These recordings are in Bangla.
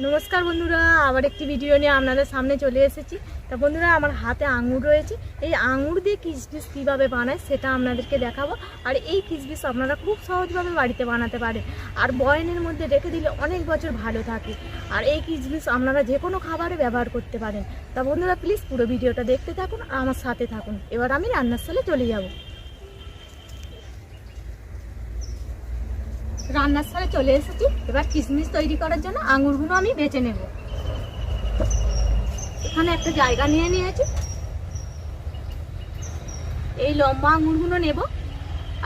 নমস্কার বন্ধুরা, আবার একটি ভিডিও নিয়ে আপনাদের সামনে চলে এসেছি। তা বন্ধুরা, আমার হাতে আঙুর রয়েছে। এই আঙুর দিয়ে কিশমিশ কীভাবে বানায় সেটা আপনাদেরকে দেখাবো। আর এই কিশমিশ আপনারা খুব সহজভাবে বাড়িতে বানাতে পারেন। আর বয়নের মধ্যে রেখে দিলে অনেক বছর ভালো থাকে। আর এই কিশমিশ আপনারা যে কোনো খাবারে ব্যবহার করতে পারেন। তা বন্ধুরা প্লিজ পুরো ভিডিওটা দেখতে থাকুন, আমার সাথে থাকুন। এবার আমি রান্নার চলে যাব। রান্নার সালে চলে এসেছি। এবার কিশমিশ তৈরি করার জন্য আঙুরগুলো আমি বেছে নেব। এখানে একটা জায়গা নিয়ে নিয়েছি। এই লম্বা আঙুরগুলো নেব,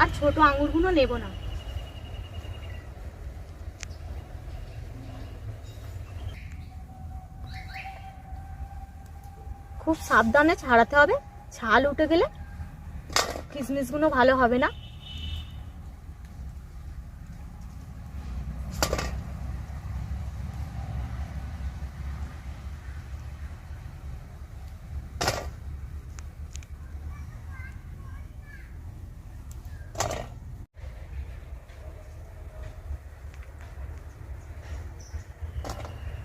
আর ছোট আঙুরগুলো নেব না। খুব সাবধানে ছাড়াতে হবে। ছাল উঠে গেলে কিশমিশগুলো ভালো হবে না।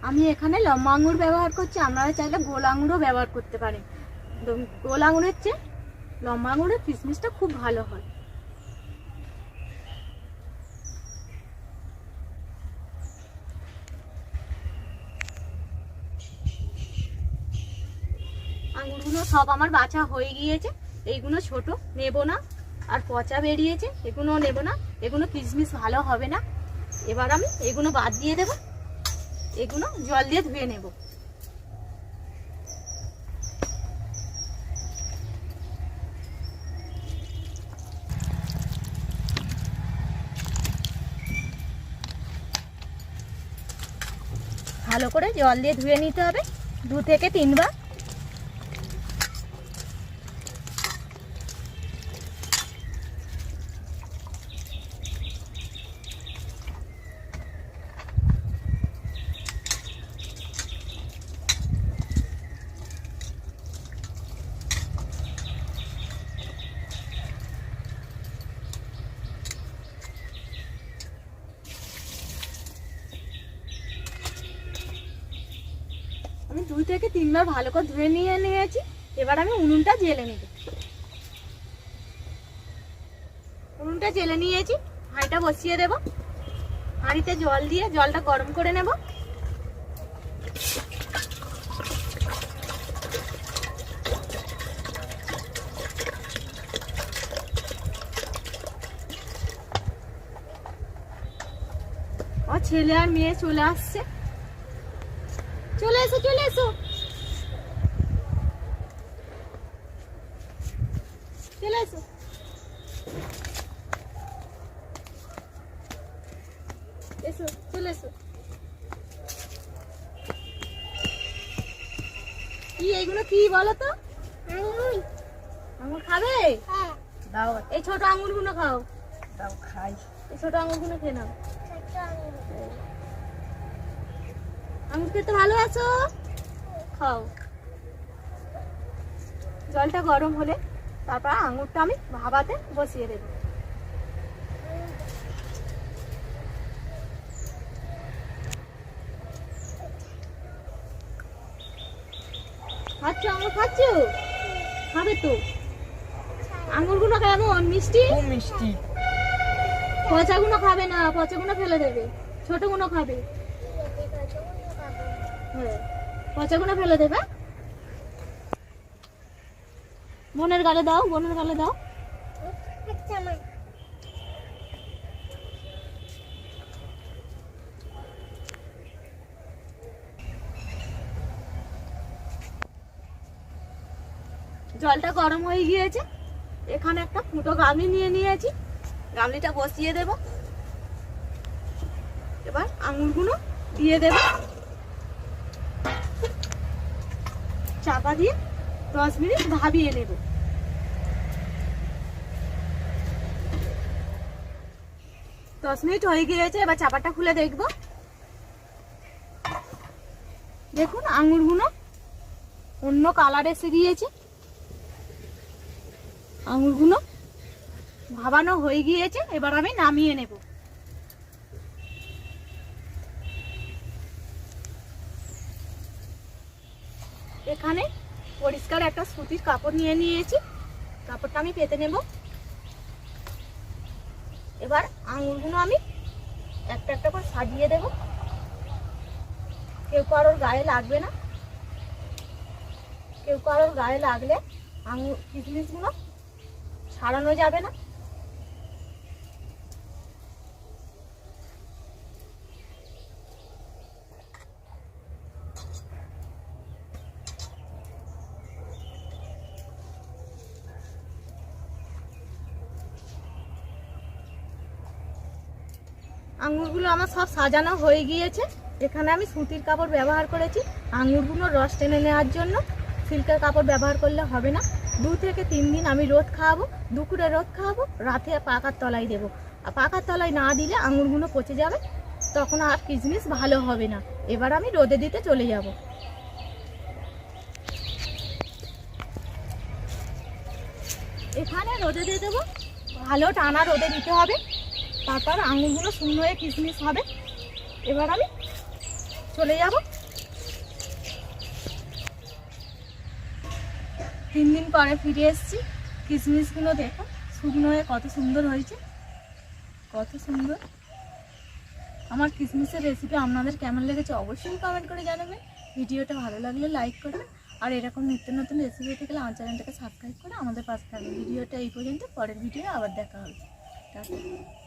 আমি এখানে লম্বা আঙুর ব্যবহার করছি, আপনারা চাইলে গোল আঙুরও ব্যবহার করতে পারেন। গোল আঙুরের চেয়ে লম্বা আঙুরের কিশমিশটা খুব ভালো হয়। আঙুরগুলো সব আমার বাছা হয়ে গিয়েছে, এইগুলো ছোট, নেব না। আর পচা বেরিয়েছে, এগুলো নেব না, এগুলো কিশমিশ ভালো হবে না। এবার আমি এগুলো বাদ দিয়ে দেবো। এগুলো জল দিয়ে ধুয়ে নেব। ভালো করে জল দিয়ে ধুয়ে নিতে হবে। দু থেকে তিনবার। দুই থেকে তিনবার ভালো করে ধুয়ে নিয়ে নিয়েছি। এবার আমি উনুনটা জেলে নেব। উনুনটা জেলে নিয়েছি, হাঁড়িটা বসিয়ে দেব। হাঁড়িতে জল দিয়ে জলটা গরম করে নেব। ছেলে আর মেয়ে চলে আসছে। চলে এসো চলে এসো। চলে এসো। এসো চলে এসো। কি এইগুলো কি বলো তো? আঙুর খাবে? দাও এই ছোট আঙুরগুলো খাও। দাও খাই। এই ছোট আঙুরগুলো খেয়ে নাও। আঙুর খেতে ভালো আছো? খাও। জলটা গরম হলে তারপর আঙুরটা আমি ভাবাতে বসিয়ে দেবো। খাচ্ছ? আঙুর খাচ্ছ? খাবে তো। আঙুরগুলো কেমন? মিষ্টি? মিষ্টি। পচাগুলো খাবে না পচাগুলো ফেলে দেবে। ছোটগুলো খাবে। হ্যাঁ। পচাগুলো ফেলে দেবে। বোনের গালে দাও, বোনের গালে দাও। জলটা গরম হয়ে গিয়েছে। এখানে একটা ফুটো গামলি নিয়ে নিয়েছি। গামলিটা বসিয়ে দেব। এবার আঙুরগুলো দিয়ে দেব। চাপা দিয়ে দশ মিনিট ভাবিয়ে নেব। দশ মিনিট হয়ে গিয়েছে, এবার চাপাটা খুলে দেখব। দেখুন, আঙুরগুলো অন্য কালার এসে গিয়েছে। আঙুরগুলো ভাবানো হয়ে গিয়েছে, এবার আমি নামিয়ে নেব। এখানে পরিষ্কার একটা সুতির কাপড় নিয়ে নিয়েছি। কাপড়টা আমি পেতে নেব। এবার আঙুরগুলো আমি একটা একটা করে সাজিয়ে দেব। কেউ কারোর গায়ে লাগবে না। কেউ কারোর গায়ে লাগলে আঙুর কিশমিশগুলো ছাড়ানো যাবে না। আঙুরগুলো আমার সব সাজানো হয়ে গিয়েছে। এখানে আমি সুতির কাপড় ব্যবহার করেছি। আঙুরগুলো রস টেনে নেওয়ার জন্য সিল্কের কাপড় ব্যবহার করলে হবে না। দু থেকে তিন দিন আমি রোদ খাওয়াবো, দুপুরে রোদ খাওয়াবো, রাতে পাকার তলায় দেবো। আর পাকার তলায় না দিলে আঙুরগুলো পচে যাবে, তখন আর কিশমিশ ভালো হবে না। এবার আমি রোদে দিতে চলে যাব। এখানে রোদে দিয়ে দেবো। ভালো টানা রোদে দিতে হবে। তারপর আঙুরগুলো শূন্য হয়ে কিশমিশ হবে। এবার আমি চলে যাব। তিন দিন পরে ফিরে এসেছি। কিশমিশগুলো দেখো শুকনো হয়ে কত সুন্দর হয়েছে। কত সুন্দর। আমার কিশমিশের রেসিপি আপনাদের কেমন লেগেছে অবশ্যই কমেন্ট করে জানাবেন। ভিডিওটা ভালো লাগলে লাইক করবেন। আর এরকম নিত্য নতুন রেসিপি পেতে গেলে আমার চ্যানেলটাকে সাবস্ক্রাইব করে আমাদের পাশে থাকবে ভিডিওটা এই পর্যন্ত, পরের ভিডিও আবার দেখা হবে। টাটা।